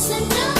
Listen to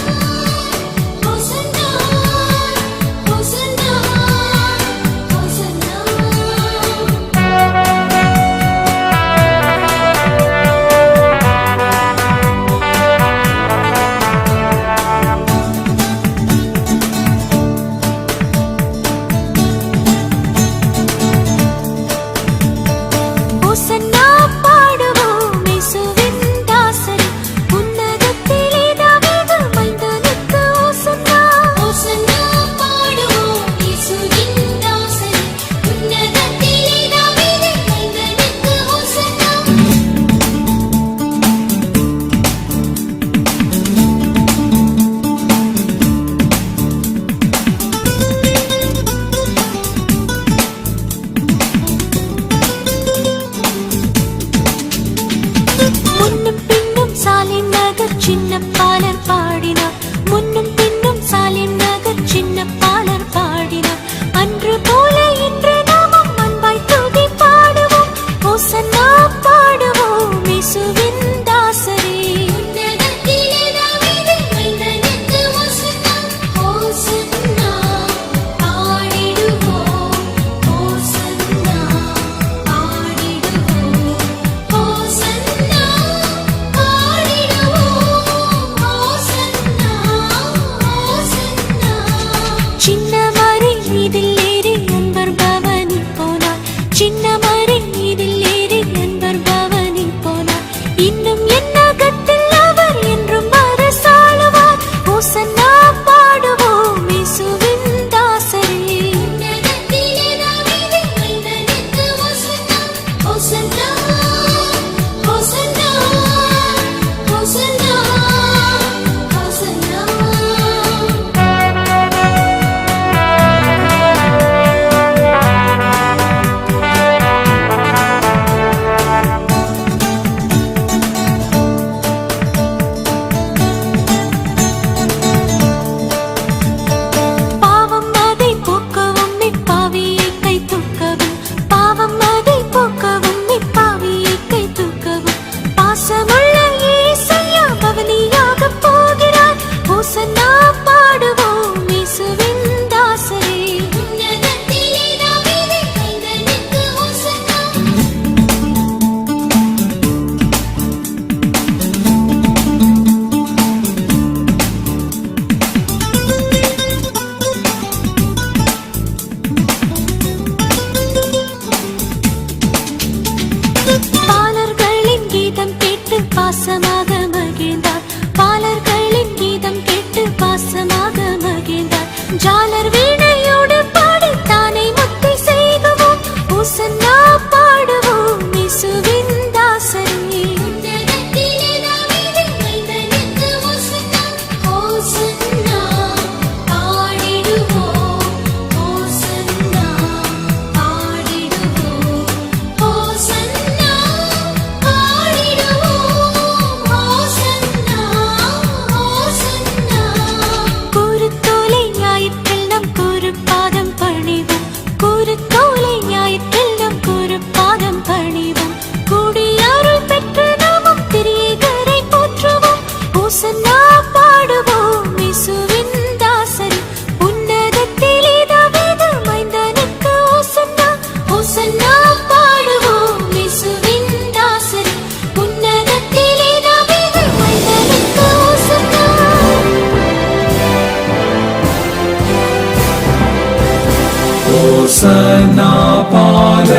ஓசனா பாட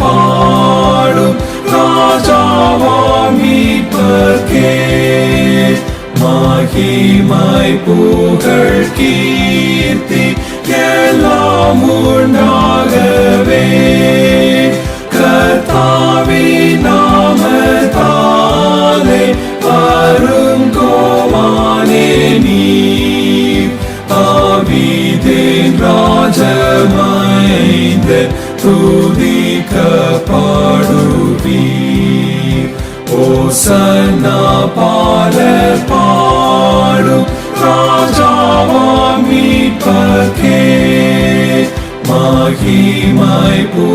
பாடும் ராஜாவாம் மீட்பர்க்கே மகிமை புகழ் கீர்த்தி எல்லாம் உண்டாகவே. கர்த்தாவினா சுதிக்க பாடுவி ஓ சன்னா பால பாடும் ராஜாவாம் மீட்பர்க்கே. மகிமை போ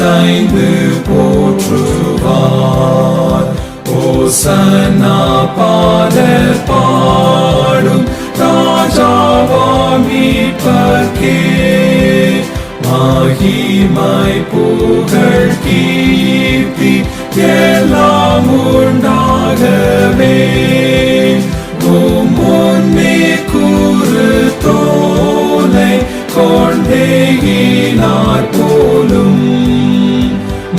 இசைந்து போற்றுவார் ஓசனா பாடல் பாடும் ராஜாவாம் மீட்பர்க்கே மகிமை புகழ் கீர்த்தி எல்லாம் உண்டாகவே முன்னே கூறு தோலை கொண்டேகினார் போலும்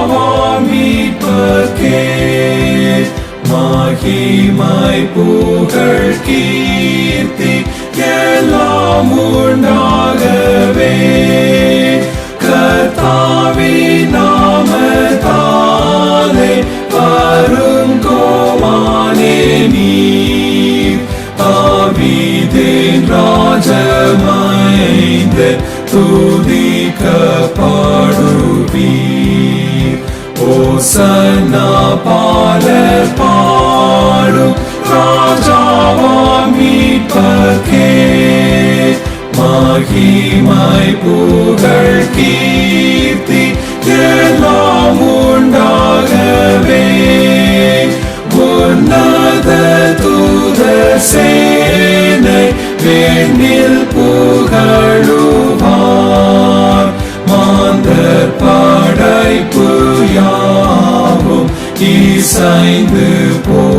அவன் மீட்பர்க்கே மகிமாய் புகழ் கீர்த்தி எல்லாம் உண்டாகவே கர்த்தாவி நாமத்தாலே வரும் கோமானே நீர் ஆவிதேன் ராஜமைந்த துதிக்கப்படுவீர் ஓசன்னா பால பாடும் ராஜாவாம் மீட்பர்க்கே மகிமாய் புகழ் கீர்த்தி எல்லாம் உண்டாக படைப்பு யாவும் இசைந்து போ